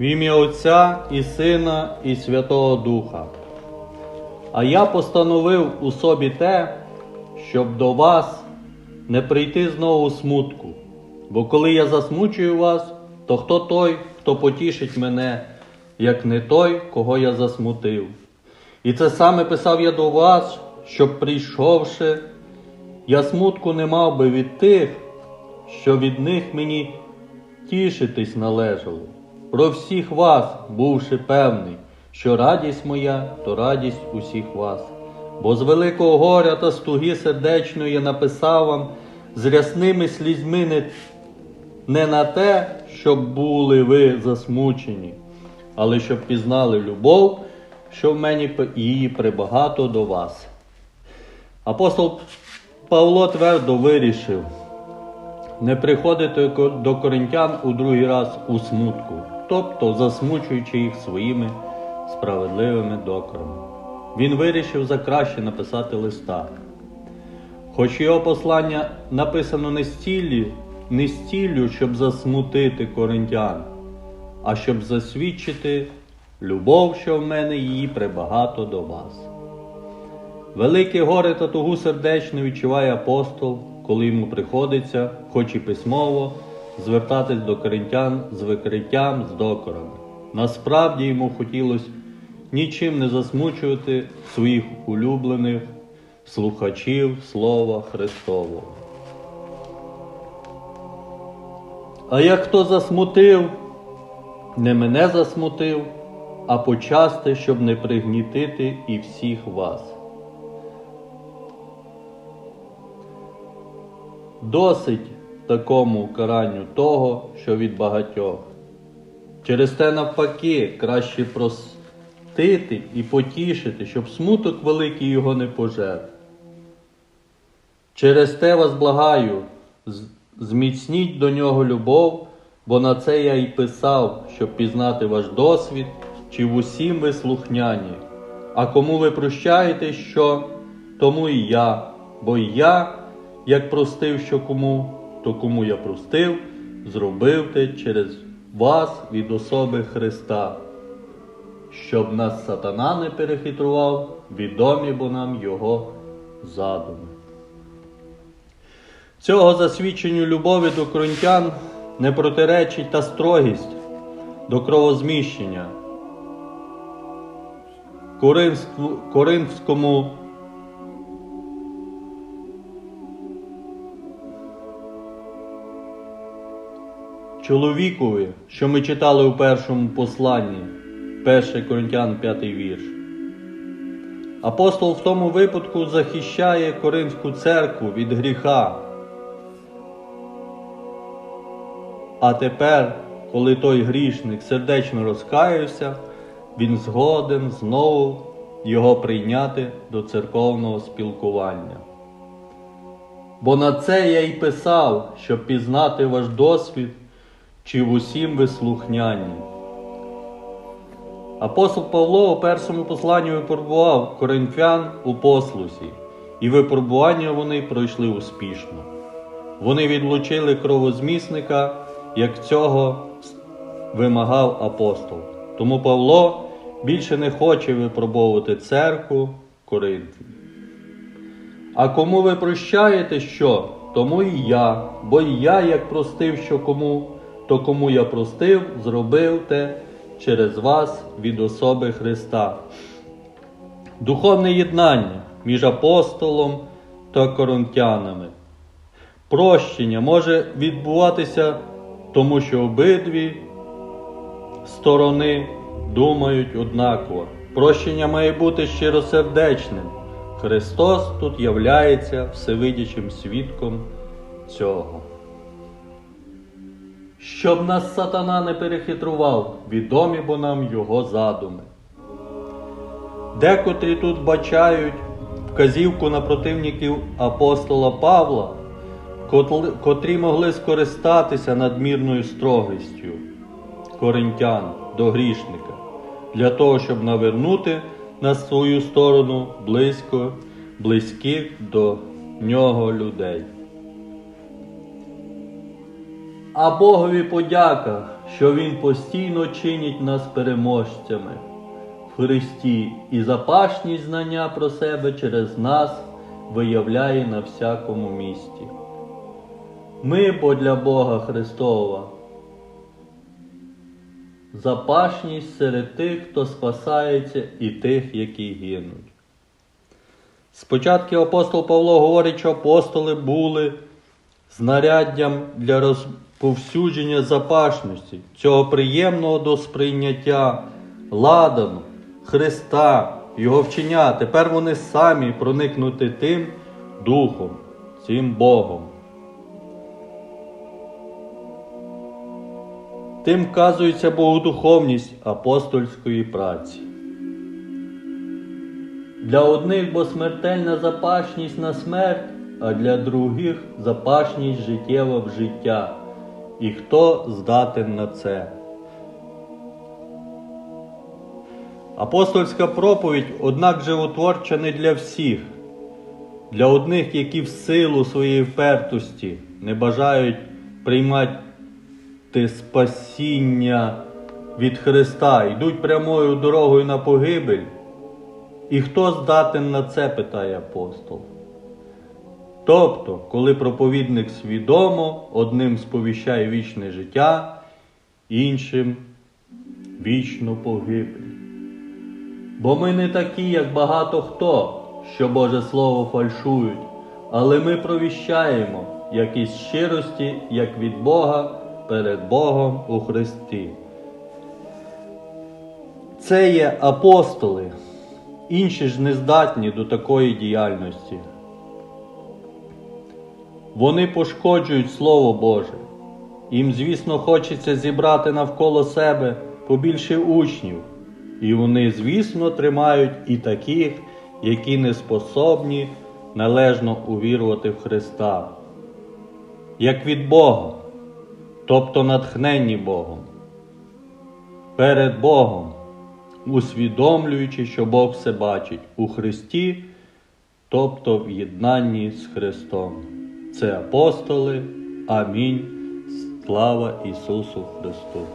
В ім'я Отця і Сина, і Святого Духа. А я постановив у собі те, щоб до вас не прийти знову смутку. Бо коли я засмучую вас, то хто той, хто потішить мене, як не той, кого я засмутив. І це саме писав я до вас, щоб прийшовши, я смутку не мав би від тих, що від них мені тішитись належало. Про всіх вас, бувши певний, що радість моя, то радість усіх вас. Бо з великого горя та стуги сердечної написав вам з рясними слізьми не, не на те, щоб були ви засмучені, але щоб пізнали любов, що в мені її прибагато до вас. Апостол Павло твердо вирішив не приходити до коринтян у другий раз у смутку, тобто засмучуючи їх своїми справедливими докорами. Він вирішив за краще написати листа. Хоч його послання написано не з цілі, не з щоб засмутити коринтян, а щоб засвідчити любов, що в мене її прибагато до вас. Велике горе та тугу сердечно відчуває апостол, коли йому приходиться, хоч і письмово, звертатись до коринтян з викриттям, з докорами. Насправді йому хотілося нічим не засмучувати своїх улюблених слухачів Слова Христового. А як хто засмутив, не мене засмутив, а почасти, щоб не пригнітити і всіх вас. Досить такому каранню того, що від багатьох. Через те навпаки краще простити і потішити, щоб смуток великий його не пожер. Через те вас благаю, зміцніть до нього любов, бо на це я й писав, щоб пізнати ваш досвід, чи в усім ви слухняні. А кому ви прощаєте, що, тому і я, бо і я, як простив, що кому, то кому я простив, зробив те через вас від особи Христа, щоб нас сатана не перехитрував, відомі бо нам його задуми. Цього засвідченню любові до коринтян не протиречить та строгість до кровозміщення. Коринфському чоловікові, що ми читали у першому посланні, 1 Коринтян 5 вірш. Апостол в тому випадку захищає Коринфську церкву від гріха. А тепер, коли той грішник сердечно розкаявся, він згоден знову його прийняти до церковного спілкування. Бо на це я й писав, щоб пізнати ваш досвід, чи в усім ви слухняні. Апостол Павло у першому посланні випробував коринфян у послусі, і випробування вони пройшли успішно. Вони відлучили кровозмісника, як цього вимагав апостол. Тому Павло більше не хоче випробовувати церкву Коринфі. А кому ви прощаєте що, тому і я, бо і я, як простив, що кому, то кому я простив, зробив те через вас від особи Христа. Духовне єднання між апостолом та коринтянами. Прощення може відбуватися, тому що обидві сторони думають однаково. Прощення має бути щиросердечним. Христос тут являється всевидячим свідком цього. Щоб нас сатана не перехитрував, відомі бо нам його задуми. Декотрі тут бачають вказівку на противників апостола Павла, котрі могли скористатися надмірною строгістю коринтян до грішника, для того, щоб навернути на свою сторону близько, близьких до нього людей. А Богові подяка, що Він постійно чинить нас переможцями в Христі і запашність знання про себе через нас виявляє на всякому місті. Ми, бо для Бога Христова, запашність серед тих, хто спасається, і тих, які гинуть. Спочатку апостол Павло говорить, що апостоли були знаряддям для розповсюдження запашності, цього приємного до сприйняття ладану, Христа, Його вчення. Тепер вони самі проникнути тим Духом, цим Богом. Тим вказується богодуховність апостольської праці. Для одних бо смертельна запашність на смерть, а для других запашність життєва в життя. І хто здатен на це? Апостольська проповідь, однак животворча не для всіх, для одних, які в силу своєї впертості не бажають приймати спасіння від Христа, йдуть прямою дорогою на погибель. І хто здатен на це, питає апостол. Тобто, коли проповідник свідомо одним сповіщає вічне життя, іншим вічну погибель. Бо ми не такі, як багато хто, що Боже Слово фальшують, але ми провіщаємо, як із щирості, як від Бога перед Богом у Христі. Це є апостоли, інші ж не здатні до такої діяльності. Вони пошкоджують Слово Боже. Їм, звісно, хочеться зібрати навколо себе побільше учнів, і вони, звісно, тримають і таких, які не способні належно увірувати в Христа, як від Бога, тобто натхненні Богом, перед Богом, усвідомлюючи, що Бог все бачить у Христі, тобто в єднанні з Христом. Це апостоли. Амінь. Слава Ісусу Христу!